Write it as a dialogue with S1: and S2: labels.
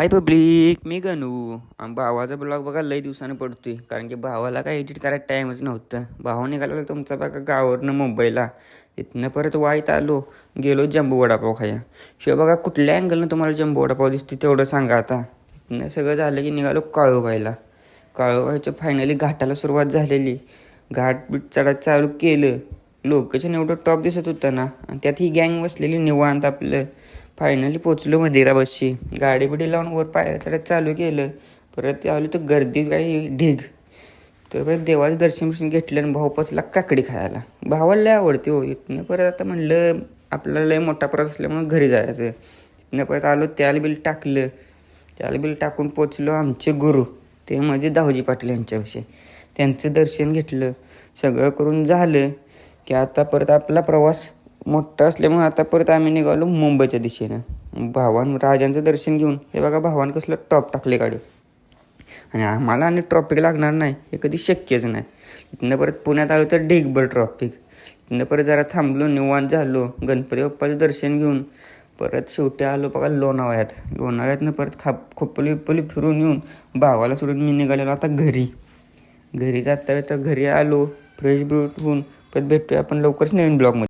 S1: हाय public मी गणू. आणि भावाचा blog बघा लई दिवसानं पडतोय. कारण की भावाला काय एडिट करायला टाईमच नव्हतं. भाऊ निघाला तुमचा बघा गावावरनं मुंबईला. इथनं परत वाईत आलो गेलो जम्बो वडापाव खाया शिवाय बघा कुठल्या अँगलनं तुम्हाला जम्बो वडापाव दिसतो तेवढं सांगा आता. इथनं सगळं झालं की निघालो काळूबाईला. काळूबाईच्या फायनली घाटाला सुरुवात झालेली. घाट बीट चढायला चालू केलं. लोकेशन एवढं टॉप दिसत होतं ना. आणि त्यात ही गँग बसलेली निवांत आपलं. फायनली पोचलो मंदिरापाशी गाडी बिडी लावून वर पायऱ्या चढत चालू केलं. परत आलो तर गर्दी काही ढीग. तर परत देवाचं दर्शन बिर्शन घेतलं आणि भाऊ पोचला काकडी खायला. भावाला लय आवडते हो. इथनं परत आता म्हणलं आपल्याला लय मोठा प्रवास असल्यामुळे घरी जायचं. इथनं परत आलो त्याला बिल टाकलं. त्याला बिल टाकून पोचलो आमचे गुरु ते म्हणजे दाहोजी पाटील यांच्याविषयी. त्यांचं दर्शन घेतलं. सगळं करून झालं की आता परत आपला प्रवास मोठा असल्यामुळे आता परत आम्ही निघालो मुंबईच्या दिशेनं. भावान राजांचं दर्शन घेऊन. हे बघा भावान कसलं टॉप टाकले गाडी. आणि आम्हाला आणि ट्रॉफिक लागणार नाही हे कधी शक्यच नाही. इथनं परत पुण्यात आलो तर ढीगभर ट्रॉफिक इथनं परत जरा थांबलो निवांत झालो. गणपती बाप्पाचं दर्शन घेऊन परत शेवटी आलो बघा लोणावळ्यात. लोणावळ्यातनं परत खाप खोपली बिप्पली फिरून येऊन भावाला सोडून मी निघालेलो आता घरी. घरी जाता तर घरी आलो फ्रेश ब्रूट होऊन. परत भेटतोय आपण लवकरच नवीन ब्लॉगमध्ये